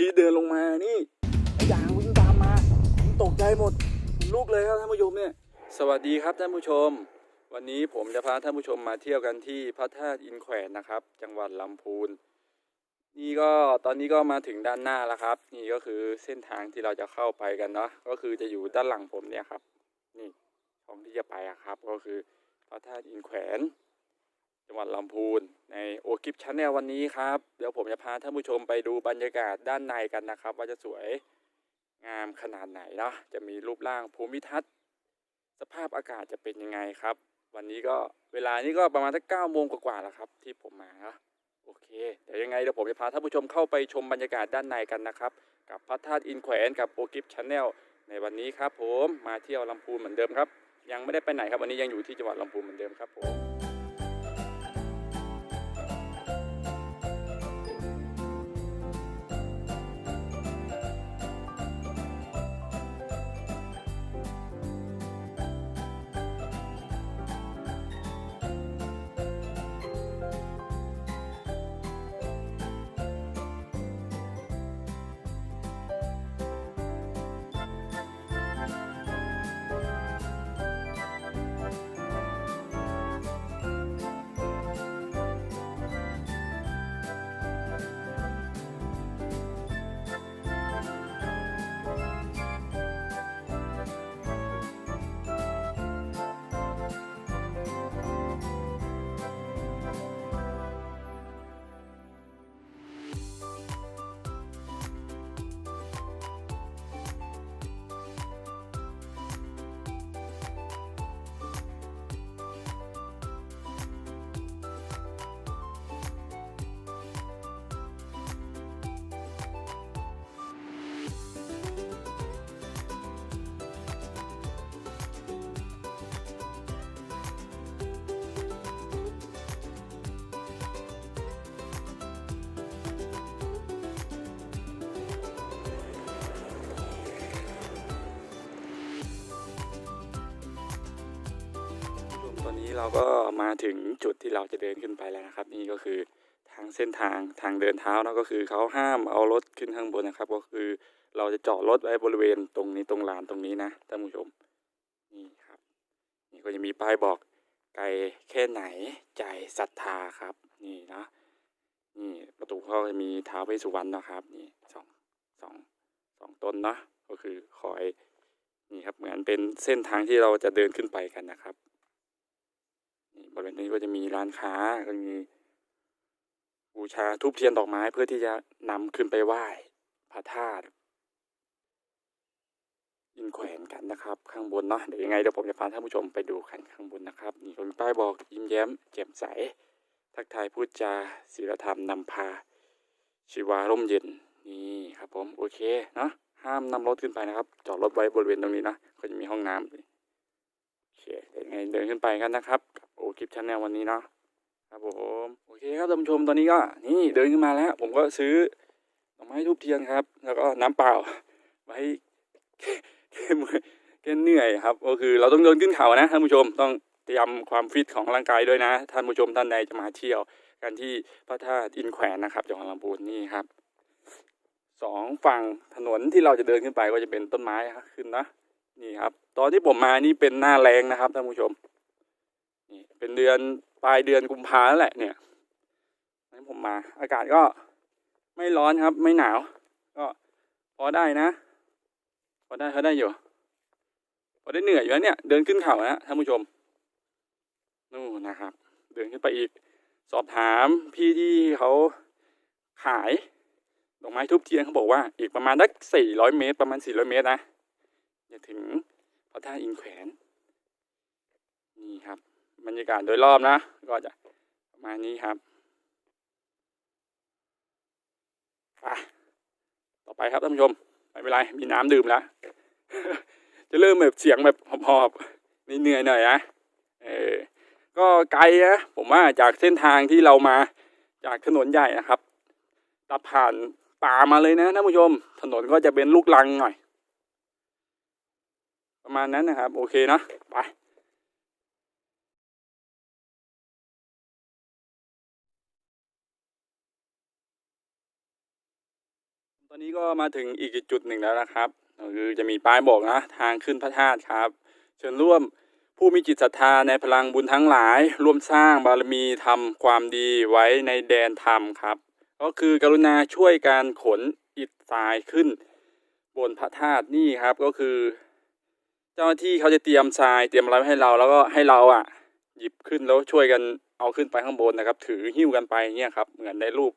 พี่เดินลงมานี่ไอ้ยางวิ่งตามมาผมตกใจหมดผมลุกเลยครับท่านผู้ชมเนี่ย สวัสดีครับท่านผู้ชม วันนี้ผมจะพาท่านผู้ชมมาเที่ยวกันที่พระธาตุอินแขวนนะครับ จังหวัดลำพูน นี่ก็ตอนนี้ก็มาถึงด้านหน้าแล้วครับ นี่ก็คือเส้นทางที่เราจะเข้าไปกันเนาะก็คือจะอยู่ด้านหลังผมเนี่ยครับ นี่ช่องที่จะไปอะครับ ก็คือพระธาตุอินแขวน จังหวัดลำพูนในโอกิฟชัแนลวันนี้ครับ เดี๋ยวผมจะพาท่านผู้ชมไปดูบรรยากาศด้านในกันนะครับ ว่าจะสวยงามขนาดไหนเนาะจะมีรูปร่างภูมิทัศน์ สภาพอากาศจะเป็นยังไงครับ วันนี้ก็เวลานี้ก็ประมาณสักเก้าโมงกว่าๆแล้วครับ ที่ผมมาเนาะโอเคเดี๋ยวยังไงเดี๋ยวผมจะพาท่านผู้ชมเข้าไปชมบรรยากาศด้านในกันนะครับ กับพระธาตุอินแขวนกับโอกิฟชัแนลในวันนี้ครับผมมาเที่ยวลำพูนเหมือนเดิมครับ ยังไม่ได้ไปไหนครับวันนี้ยังอยู่ที่จังหวัดลำพูนเหมือนเดิมครับผม เราก็มาถึงจุดที่เราจะเดินขึ้นไปแล้วนะครับ นี่ก็คือทางเส้นทางทางเดินเท้านะก็คือเขาห้ามเอารถขึ้นข้างบนนะครับ ก็คือเราจะจอดรถไว้บริเวณตรงนี้ตรงลานตรงนี้นะท่านผู้ชมนี่ครับ นี่ก็จะมีป้ายบอกไกลแค่ไหนใจศรัทธาครับ นี่นะนี่ประตูเขาจะมีท้าวเวสสุวรรณนะครับ นี่สองสองสองต้นเนาะก็คือคอยนี่ครับเหมือนเป็นเส้นทางที่เราจะเดินขึ้นไปกันนะครับ บริเวณนี้ก็จะมีร้านค้าก็มีบูชาทูบเทียนดอกไม้เพื่อที่จะนำขึ้นไปไหว้พระธาตุอินแขวนกันนะครับ ข้างบนเนาะเดี๋ยวยังไงเดี๋ยวผมจะพาท่านผู้ชมไปดูกันข้างบนนะครับนี่ก็มีป้ายบอกยิ้มแย้มแจ่มใส ทักทายพูดจาศีลธรรมนำพา ชีวาร่มเย็นนี่ครับผมโอเคเนาะห้ามนำรถขึ้นไปนะครับ จอดรถไว้บริเวณตรงนี้นะก็จะมีห้องน้ำโอเคเดี๋ยวยังไงเดินขึ้นไปกันนะครับ โอ้คลิปชาแนลวันนี้นะครับผมโอเคครับท่านผู้ชมตอนนี้ก็นี่เดินขึ้นมาแล้ว ผมก็ซื้อดอกไม้ทูบเทียนครับ แล้วก็น้ำเปล่าไว้แก้เมื่อยแก้เหนื่อยครับ ก็คือเราต้องเดินขึ้นเขานะท่านผู้ชมต้องเตรียมความฟิตของร่างกายด้วยนะท่านผู้ชมท่านใดจะมาเที่ยว กันที่พระธาตุอินแขวนนะครับจังหวัดลำพูนนี่ครับสองฝั่งถนนที่เราจะเดินขึ้นไปก็จะเป็นต้นไม้ขึ้นนะนี่ครับ ตอนที่ผมมานี่เป็นหน้าแรงนะครับท่านผู้ชม นี่เป็นเดือนปลายเดือนกุมภาแล้วแหละเนี่ยนั้นผมมา อากาศก็ไม่ร้อนครับ ไม่หนาว ก็พอได้นะพอได้พอได้อยู่พอได้เหนื่อยอยู่แล้วเนี่ย เดินขึ้นเขานะท่านผู้ชมนู่นนะครับ เดินขึ้นไปอีก สอบถามพี่ที่เขาขายดอกไม้ทุบเทียนเขาบอกว่า อีกประมาณสักสี่ร้อยเมตร ประมาณสี่ร้อยเมตรนะจะถึงพระธาตุอินแขวนนี่ครับ บรรยากาศโดยรอบนะ ก็จะประมาณนี้ครับไปต่อไปครับท่านผู้ชม ไม่เป็นไร มีน้ำดื่มแล้ว จะเริ่มแบบเสียงแบบหอบๆนี่เหนื่อยหน่อยนะเออก็ไกลนะผมว่าจากเส้นทางที่เรามาจากถนนใหญ่นะครับตัดผ่านป่ามาเลยนะท่านผู้ชม ถนนก็จะเป็นลูกลังหน่อย ประมาณนั้นนะครับ โอเคนะไป ตอนนี้ก็มาถึงอีกจุดหนึ่งแล้วนะครับก็คือจะมีป้ายบอกนะทางขึ้นพระธาตุครับ เชิญร่วมผู้มีจิตศรัทธาในพลังบุญทั้งหลาย ร่วมสร้างบารมีทำความดีไว้ในแดนธรรมครับ ก็คือกรุณาช่วยการขนอิฐทรายขึ้น บนพระธาตุนี่ครับก็คือ เจ้าหน้าที่เขาจะเตรียมทรายเตรียมอะไรไว้ให้เราแล้วก็ให้เราอะ หยิบขึ้นแล้วช่วยกันเอาขึ้นไปข้างบนนะครับ ถือหิ้วกันไปเนี่ยครับเหมือนในรูป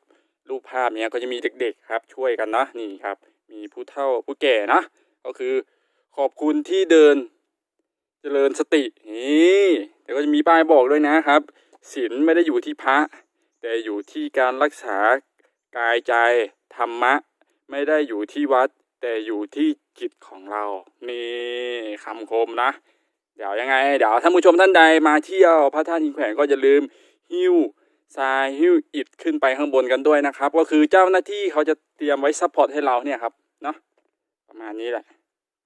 รูปภาพเนี้ยก็จะมีเด็กๆครับ ช่วยกันนะนี่ครับ มีผู้เฒ่าผู้แก่นะก็คือขอบคุณที่เดิน เจริญสตินี่แต่ก็จะมีป้ายบอกด้วยนะครับศีลไม่ได้อยู่ที่พระ แต่อยู่ที่การรักษากายใจธรรมะ ไม่ได้อยู่ที่วัด แต่อยู่ที่จิตของเรา นี่คำคมนะ เดี๋ยวยังไง เดี๋ยวท่านผู้ชมท่านใดมาเที่ยวพระธาตุหินแขวนก็อย่าลืมหิ้ว ทรายหิ้วอิฐขึ้นไปข้างบนกันด้วยนะครับ ก็คือเจ้าหน้าที่เขาจะเตรียมไว้ซัพพอร์ตให้เราเนี่ยครับเนาะประมาณนี้แหละ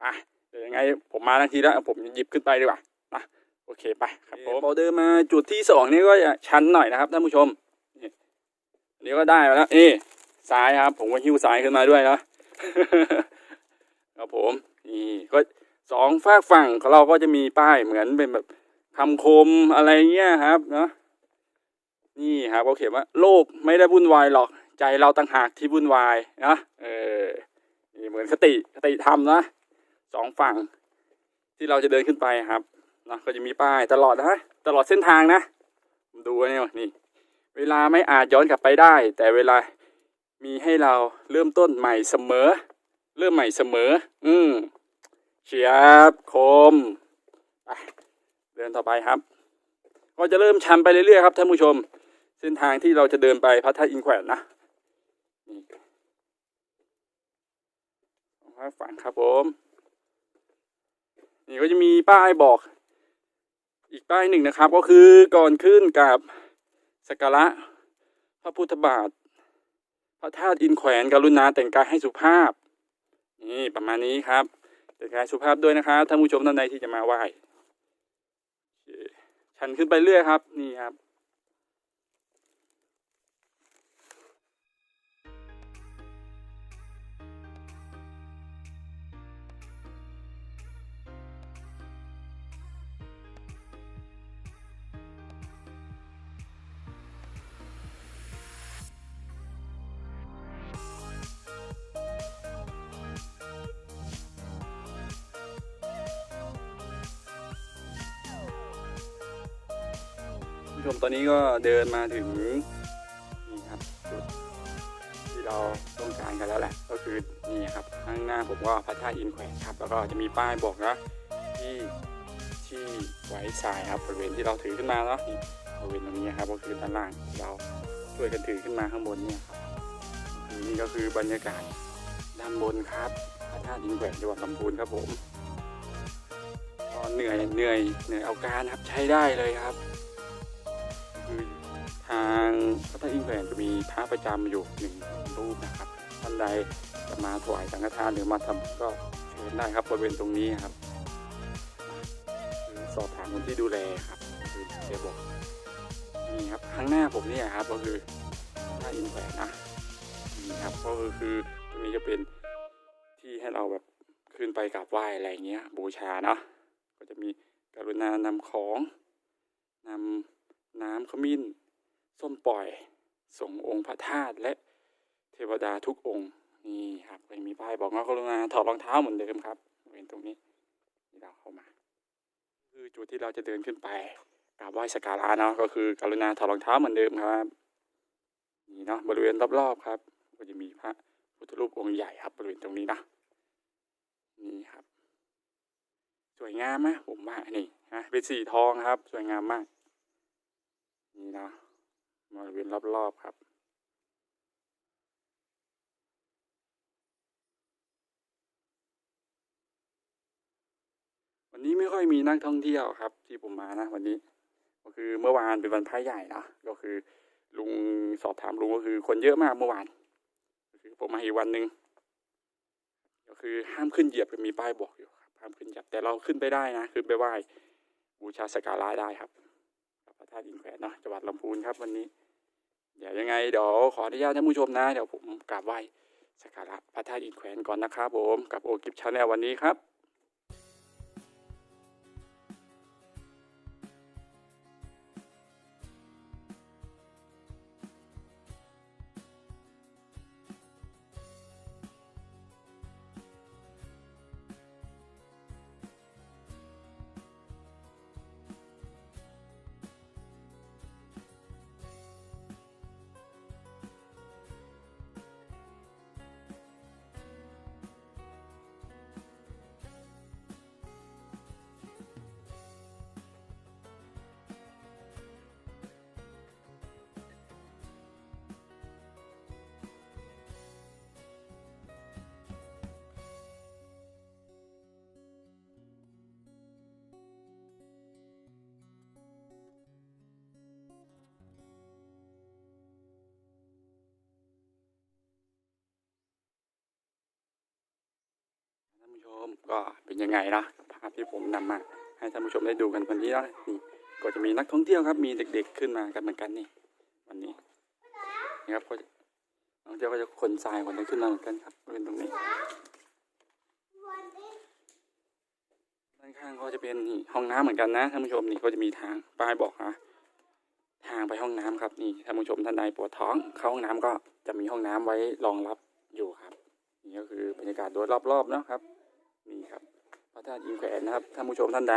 อะเดี๋ยวยังไงผมมาทันทีแล้วผมหยิบขึ้นไปดีกว่านะโอเคไปครับผมพอเดินมาจุดที่สองนี่ก็จะชันหน่อยนะครับท่านผู้ชมนี่นนี้ก็ได้แล้วนี่ทรายครับ ผมก็หิ้วทรายขึ้นมาด้วยนะครับผมนี่ก็สองฝากฝั่งของเราก็จะมีป้ายเหมือนเป็นแบบคำคมอะไรเงี้ยครับเนาะ นี่ครับเขาเขียนว่าโลกไม่ได้วุ่นวายหรอก ใจเราต่างหากที่วุ่นวายนะเออนี่เหมือนคติคติธรรมนะสองฝั่งที่เราจะเดินขึ้นไปครับนะก็จะมีป้ายตลอดนะตลอดเส้นทางนะดูนี่นี่ เวลาไม่อาจย้อนกลับไปได้ แต่เวลามีให้เราเริ่มต้นใหม่เสมอ เริ่มใหม่เสมอ อืมเชียบคมไปเดินต่อไปครับ ก็จะเริ่มชันไปเรื่อยๆครับท่านผู้ชม เส้นทางที่เราจะเดินไปพระธาตุอินแขวนนะนี่ฝั่งครับผม นี่ก็จะมีป้ายบอก อีกป้ายหนึ่งนะครับ ก็คือก่อนขึ้นกับสักการะพระพุทธบาท พระธาตุอินแขวนกรุณาแต่งกายให้สุภาพ นี่ประมาณนี้ครับ แต่งกายสุภาพด้วยนะครับท่านผู้ชมท่านใดที่จะมาไหว้ชันขึ้นไปเรื่อยครับ นี่ครับ ชมตอนนี้ก็เดินมาถึงนี่ครับจุดที่เราต้องการกันแล้วแหละ ก็คือนี่ครับข้างหน้าผมก็พระธาตุอินแขวนครับ แล้วก็จะมีป้ายบอกนะที่ที่ไว้ทรายครับบริเวณที่เราถือขึ้นมาเนาะบริเวณตรงนี้ครับก็คือด้านล่างเราช่วยกันถือขึ้นมาข้างบนเนี่ยครับนี่ก็คือบรรยากาศด้านบนครับพระธาตุอินแขวนจังหวัดลำพูนครับผมก็เหนื่อยเหนื่อยเหนื่อยเอาการครับใช้ได้เลยครับ คือทางพระธาตุอินแขวนจะมีพระประจำอยู่หนึ่งรูปนะครับท่านใดจะมาถวายสังฆทานหรือมาทำก็เชิญได้ครับบริเวณตรงนี้ครับสอบถามคนที่ดูแลครับคือเดี๋ยวบอกนี่ครับข้างหน้าผมเนี่ยครับก็คือพระธาตุอินแขวนนะนี่ครับก็คือคือตรงนี้จะเป็นที่ให้เราแบบขึ้นไปกราบไหว้อะไรเงี้ยบูชาเนาะก็จะมีกรุณานำของนำ น้ำขมิ้น ส้มปล่อย ส่งองค์พระธาตุและเทวดาทุกองค์นี่ครับก็มีป้ายบอกว่ากรุณาถอดรองเท้าเหมือนเดิมครับเป็นตรงนี้ที่เราเข้ามา คือจุดที่เราจะเดินขึ้นไปกราบไหว้สักการะเนาะก็คือกรุณาถอดรองเท้าเหมือนเดิมครับ นี่เนาะบริเวณรอบๆครับ ก็จะมีพระพุทธรูปองค์ใหญ่ครับ บริเวณตรงนี้นะนี่ครับ สวยงามไหมผมว่านี่นะเป็นสีทองครับ สวยงามมาก นี่นะบริเวณรอบๆครับ วันนี้ไม่ค่อยมีนักท่องเที่ยวครับ ที่ผมมานะวันนี้ ก็คือเมื่อวานเป็นวันพระใหญ่นะก็คือลุงสอบถามลุงก็คือ คนเยอะมากเมื่อวานก็คือผมมาอีกวันหนึ่งก็คือห้ามขึ้นเหยียบมีป้ายบอกอยู่ครับห้ามขึ้นเหยียบแต่เราขึ้นไปได้นะขึ้นไปไหว้บูชาสการะได้ครับ ระธาตุอินแขวนเนาะจังหวัดลำพูนครับวันนี้ เดี๋ยวยังไงเดี๋ยวขออนุญาตท่านผู้ชมนะ เดี๋ยวผมกราบไหว้สักการะพระธาตุอินแขวนก่อนนะครับผมกับโอกิฟชาแนลวันนี้ครับ ผู้ชมก็เป็นยังไงนะภาพที่ผมนำมาให้ท่านผู้ชมได้ดูกันวันนี้นะนี่ก็จะมีนักท่องเที่ยวครับมีเด็ก ๆขึ้นมากันเหมือนกันนี่วันนี้นี่ครับก็จะนักท่องเที่ยวก็จะขนทรายคนนี้ขึ้นมาเหมือนกันครับบริเวณตรงนี้ด้านข้างก็จะเป็นนี่ห้องน้ำเหมือนกันนะท่านผู้ชมนี่ก็จะมีทางป้ายบอกนะทางไปห้องน้ำครับนี่ท่านผู้ชมท่านใดปวดท้องเข้าห้องน้ำก็จะมีห้องน้ำไว้รองรับอยู่ครับนี่ก็คือบรรยากาศโดยรอบๆเนาะครับ นี่ครับพระธาตุอินแขวนนะครับท่านผู้ชมท่านใด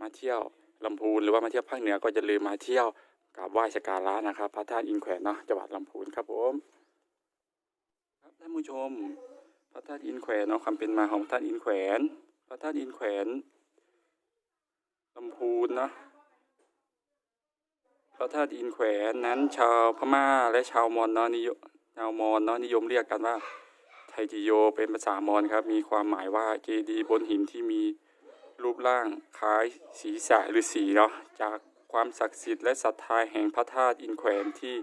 มาเที่ยวลำพูนหรือว่ามาเที่ยวภาคเหนือก็จะลืมมาเที่ยวกราบไหว้สักการะนะครับ พระธาตุอินแขวนเนาะจังหวัดลำพูนครับผมครับท่านผู้ชม พระธาตุอินแขวนเนาะความเป็นมาของพระธาตุอินแขวน พระธาตุอินแขวนลำพูนเนาะพระธาตุอินแขวนนั้นชาวพม่าและชาวมอญเนาะนิยมชาวมอญเนาะนิยมเรียกกันว่า ไทจิโยเป็นภาษามอญครับ มีความหมายว่าเจดีย์บนหินที่มีรูปร่างคล้ายศีรษะหรือสีเนาะจากความศักดิ์สิทธิ์และศรัทธาแห่งพระธาตุอินแขวนที่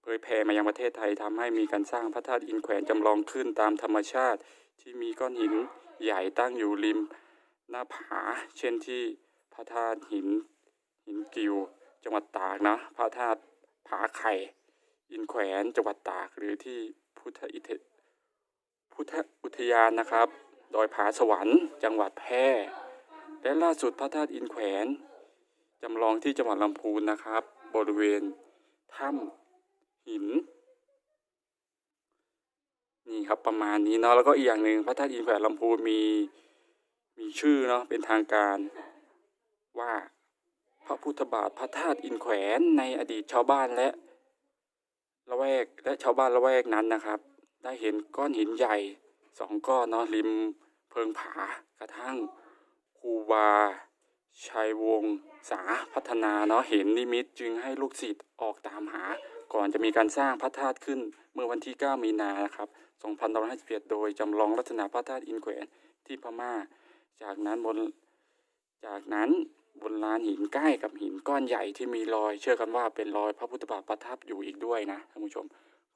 เผยแผ่มายังประเทศไทยทำให้มีการสร้างพระธาตุอินแขวนจำลองขึ้นตามธรรมชาติ ที่มีก้อนหินใหญ่ตั้งอยู่ริมหน้าผา เช่นที่พระธาตุหินหินกิว จังหวัดตากนะพระธาตุผาไข่ อินแขวนจังหวัดตากหรือที่พุทธอิเท พุทธอุทยานนะครับ ดอยผาสวรรค์ จังหวัดแพร่ และล่าสุดพระธาตุอินแขวนจำลองที่จังหวัดลำพูนนะครับ บริเวณถ้ำหิน นี่ครับประมาณนี้เนาะแล้วก็อีกอย่างหนึ่งพระธาตุอินแขวนลำพูนมีมีชื่อเนาะเป็นทางการว่าพระพุทธบาทพระธาตุอินแขวนในอดีตชาวบ้านและละแวกและชาวบ้านละแวกนั้นนะครับ ได้เห็นก้อนหินใหญ่สองก้อนเนาะริมเพิงผากระทั่งครูบาชัยวงศาพัฒนาเนาะเห็นนิมิตจึงให้ลูกศิษย์ออกตามหา ก่อนจะมีการสร้างพระธาตุขึ้นเมื่อวันที่ 9 มีนานะครับ2551โดยจำลองลักษณะพระธาตุอินแขวนที่พม่า จากนั้นบนจากนั้นบนลานหินใกล้กับหินก้อนใหญ่ที่มีรอย เชื่อกันว่าเป็นรอยพระพุทธบาทประทับอยู่อีกด้วยนะท่านผู้ชม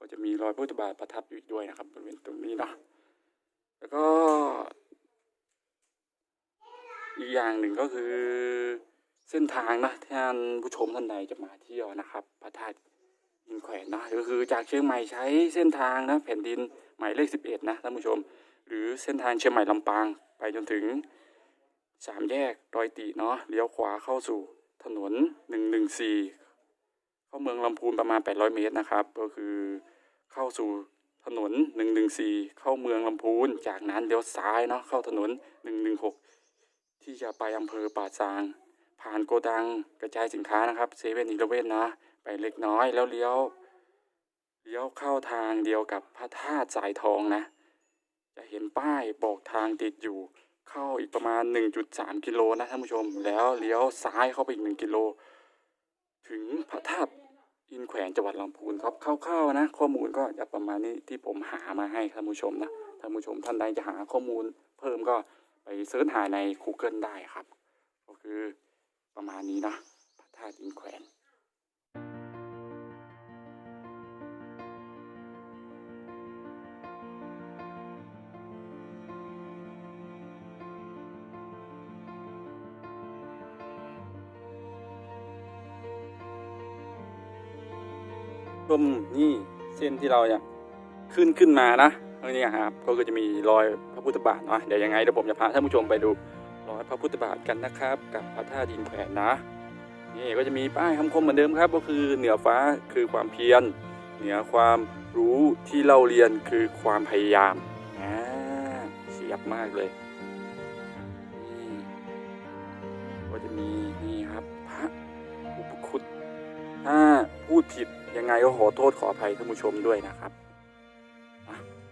ก็จะมีรอยพุทธบาทประทับอยู่ด้วยนะครับบริเวณตรงนี้เนาะแล้วก็อีกอย่างหนึ่งก็คือเส้นทางนะท่านผู้ชมท่านใดจะมาเที่ยวนะครับ พระธาตุอินแขวนนะก็คือจากเชียงใหม่ใช้เส้นทางนะแผ่นดินหมายเลขสิบเอ็ดนะท่านผู้ชม หรือเส้นทางเชียงใหม่ลำปางไปจนถึงสามแยกดอยติเนาะเลี้ยวขวาเข้าสู่ถนนหนึ่งหนึ่งสี่เข้าเมืองลำพูนประมาณแปดร้อยเมตรนะครับ ก็คือ เข้าสู่ถนนหนึ่งหนึ่งสี่เข้าเมืองลำพูน จากนั้นเลี้ยวซ้ายเนาะเข้าถนนหนึ่งหนึ่งหกที่จะไปอำเภอป่าซาง ผ่านโกดังกระจายสินค้านะครับเซเว่นอีเลเว่นนะ ไปเล็กน้อยแล้วเลี้ยวเลี้ยวเข้าทางเดียวกับพระธาตุสายทองนะ จะเห็นป้ายบอกทางติดอยู่ เข้าอีกประมาณ 1.3 กิโลนะท่านผู้ชม แล้วเลี้ยวซ้ายเข้าไปอีก 1 กิโล ถึงพระธาตุ อินแขวนจังหวัดลำพูนครับคร่าวๆนะ ข้อมูลก็จะประมาณนี้ที่ผมหามาให้ท่านผู้ชมนะท่านผู้ชมท่านใดจะหาข้อมูลเพิ่มก็ไปเสิร์ชหาใน Google ได้ครับ ก็คือประมาณนี้นะพระธาตุอินแขวน ชมนี่เส้นที่เราจะขึ้นขึ้นมานะเนี่ครับก็คือจะมีรอยพระพุทธบาทเนาะเดี๋ยวยังไงเดี๋ยวผมจะพาท่านผู้ชมไปดูรอยพระพุทธบาทกันนะครับ กับพระธาตุดินแขวนนะนี่ก็จะมีป้ายคำคมเหมือนเดิมครับ ก็คือเหนือฟ้าคือความเพียรเหนือความรู้ที่เราเรียนคือความพยายามอ่าเสียบมากเลยนี่ก็จะมีนี่ครับพระอุปคุตถ้าพูดผิด ยังไงก็ขอโทษขออภัยท่านผู้ชมด้วยนะครับ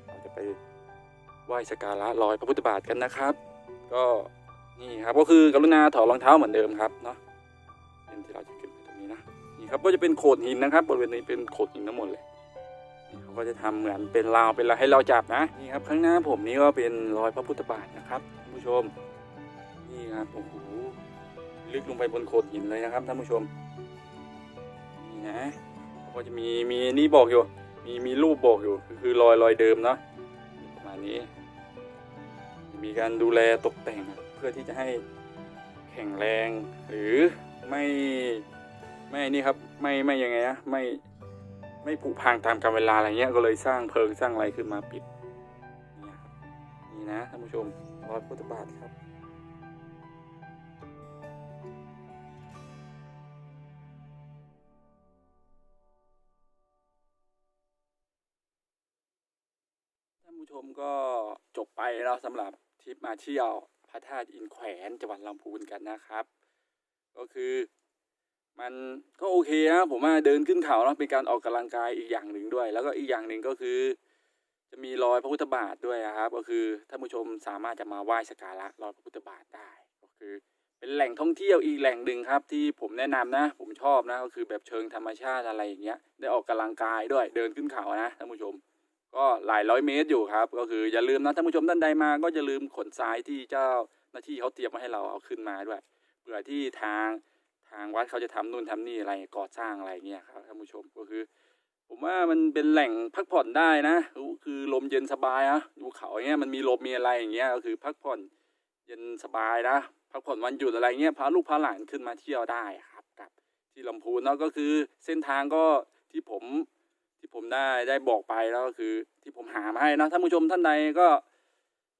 เราจะไปไหว้สักการะรอยพระพุทธบาทกันนะครับ ก็นี่ครับก็คือกรุณาถอดรองเท้าเหมือนเดิมครับเนาะเป็นที่เราจะขึ้นไปตรงนี้นะนี่ครับก็จะเป็นโขดหินนะครับบริเวณนี้เป็นโขดหินทั้งหมดเลยเขาก็จะทำเหมือนเป็นราวเป็นอะไรให้เราจับนะนี่ครับข้างหน้าผมนี่ก็เป็นรอยพระพุทธบาทนะครับท่านผู้ชมนี่ครับโอ้โหลึกลงไปบนโขดหินเลยนะครับท่านผู้ชมนี่นะ ก็จะมีมีนี่บอกอยู่ มีมีรูปบอกอยู่ คือรอยรอยเดิมเนาะประมาณนี้ มีการดูแลตกแต่งเพื่อที่จะให้แข็งแรง หรือไม่ไม่นี่ครับไม่ไม่ยังไงนะไม่ไม่ผุพังตามกาลเวลาอะไรเงี้ยก็เลยสร้างเพิงสร้างอะไรขึ้นมาปิดนี่นี่นะท่านผู้ชมรอยพุทธบาทครับ ผู้ชมก็จบไปแล้วสำหรับทริปมาเที่ยวพระธาตุอินแขวนจังหวัดลำพูนกันนะครับ ก็คือมันก็โอเคนะผมว่าเดินขึ้นเขาเนาะเป็นการออกกำลังกายอีกอย่างหนึ่งด้วย แล้วก็อีกอย่างหนึ่งก็คือ จะมีรอยพระพุทธบาทด้วยนะครับ ก็คือท่านผู้ชมสามารถจะมาไหว้สักการะรอยพระพุทธบาทได้ ก็คือ เป็นแหล่งท่องเที่ยวอีกแหล่งหนึ่งครับ ที่ผมแนะนำนะ ผมชอบนะก็คือแบบเชิงธรรมชาติอะไรอย่างเงี้ยได้ออกกำลังกายด้วยเดินขึ้นเขานะท่านผู้ชม ก็หลายร้อยเมตรอยู่ครับ ก็คืออย่าลืมนะท่านผู้ชมท่านใดมา ก็อย่าลืมขนทรายที่เจ้าหน้าที่เขาเตรียมมาให้เราเอาขึ้นมาด้วยเผื่อที่ทางทางวัดเขาจะทำนู่นทำนี่อะไรก่อสร้างอะไรเงี้ยครับท่านผู้ชมก็คือ ผมว่ามันเป็นแหล่งพักผ่อนได้นะคือลมเย็นสบายนะดูเขาอย่างเงี้ยมันมีลมมีอะไรอย่างเงี้ยก็คือพักผ่อนเย็นสบายนะพักผ่อนวันหยุดอะไรเงี้ยพาลูกพาหลานขึ้นมาเที่ยวได้ครับกับ ที่ลำพูนเนาะก็คือเส้นทางก็ที่ผม ที่ผมได้ได้บอกไปแล้วก็คือที่ผมหามาให้นะท่านผู้ชมท่านใดก็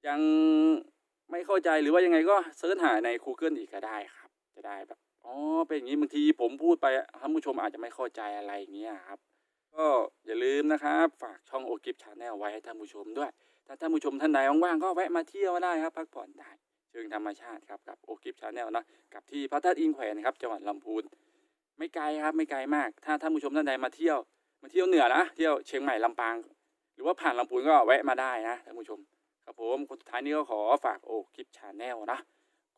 ยังไม่เข้าใจหรือว่ายังไงก็เสิร์ชหาใน Google อีกก็ได้ครับ จะได้แบบอ๋อเป็นอย่างนี้บางทีผมพูดไปท่านผู้ชมอาจจะไม่เข้าใจอะไรอย่างเงี้ยครับ ก็อย่าลืมนะครับ ฝากช่องโอกิฟชาแนลไว้ให้ท่านผู้ชมด้วยถ้าท่านผู้ชมท่านใดว่างๆก็แวะมาเที่ยวได้ครับ พักผ่อนได้เชิงธรรมชาติครับกับโอกิฟชาแนลนะกับที่พระธาตุอินแขวนครับจังหวัดลำพูนไม่ไกลครับไม่ไกลมาก ถ้าท่านผู้ชมท่านใดมาเที่ยว มาเที่ยวเหนือนะเที่ยวเชียงใหม่ลำปาง หรือว่าผ่านลำพูนก็แวะมาได้นะท่านผู้ชม ครับผมคนสุดท้ายนี้ก็ขอฝากโอคลิปชาแนลนะ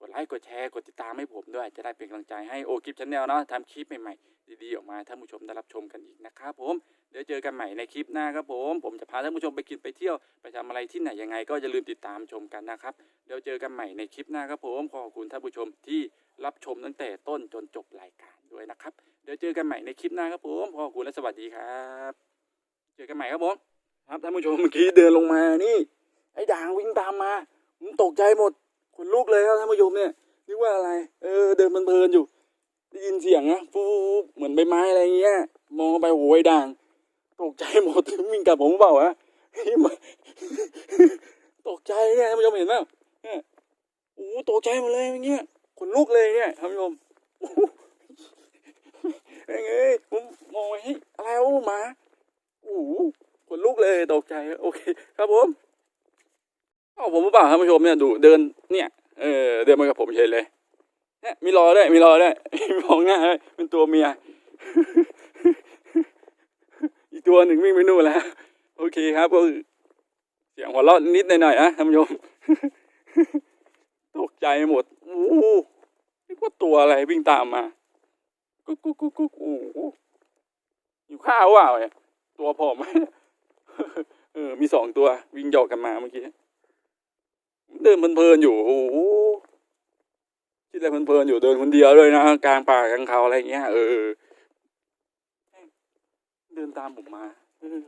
กดไลค์กดแชร์กดติดตามให้ผมด้วย จะได้เป็นกำลังใจให้โอคลิปชาแนลเนาะทำคลิปใหม่ๆดีๆออกมาท่านผู้ชมได้รับชมกันอีกนะครับผมเดี๋ยวเจอกันใหม่ในคลิปหน้าครับผม ผมจะพาท่านผู้ชมไปกินไปเที่ยวไปทำอะไรที่ไหนยังไง ก็อย่าลืมติดตามชมกันนะครับเดี๋ยวเจอกันใหม่ในคลิปหน้าครับผมขอบคุณท่านผู้ชมที่รับชมตั้งแต่ต้นจนจบรายการด้วยนะครับ เดี๋ยวเจอกันใหม่ในคลิปหน้าครับผมขอบคุณและสวัสดีครับ เจอกันใหม่ครับผม ครับท่านผู้ชมเมื่อกี้เดินลงมานี่ ไอ้ด่างวิ่งตามมาผมตกใจหมดขนลุกเลยครับท่านผู้ชมเนี่ยนึกว่าอะไร เออ เดินเพลินอยู่ได้ยินเสียงนะฟูเหมือนใบไม้อะไรเงี้ย มองไปโอ้ยด่าง ตกใจหมดวิ่งกลับผมเปล่าวะตกใจเนี่ยท่านผู้ชมเห็นไหมเนี่ยโอ้ตกใจหมดเลยอย่างเงี้ยขนลุกเลยเนี่ยท่านผู้ชม เอ้ยผมมองไปเฮ้ยอะไรวะหมาโอ้โหขนลุกเลยตกใจโอเค ครับผมอ้าผมเปล่าท่านผู้ชมเนี่ยดูเดินเนี่ยเออเดินมากับผมเฉยเลยเนี่ยมีรอด้วยมีรอด้วยมองหน้าด้วยเป็นตัวเมีย อีกตัวหนึ่งวิ่งไปนู่นแล้ว โอเคครับก็เสียงหัวเราะนิดหน่อยๆนะท่านผู้ชมตกใจหมดโอ้นึกว่าตัวอะไรวิ่งตามมา กุ๊กกุ๊กกุ๊กกุ๊กโอ้โหอยู่ข้าวเปล่าเนี่ยตัวผอมเออ มีสองตัว วิ่งหยอกกันมาเมื่อกี้เดินเพลินๆอยู่ โอ้โหคิดอะไรเพลินๆอยู่เดินคนเดียวเลยนะกลางป่ากลางเขาอะไรเงี้ยเออเดินตามผมมาเออ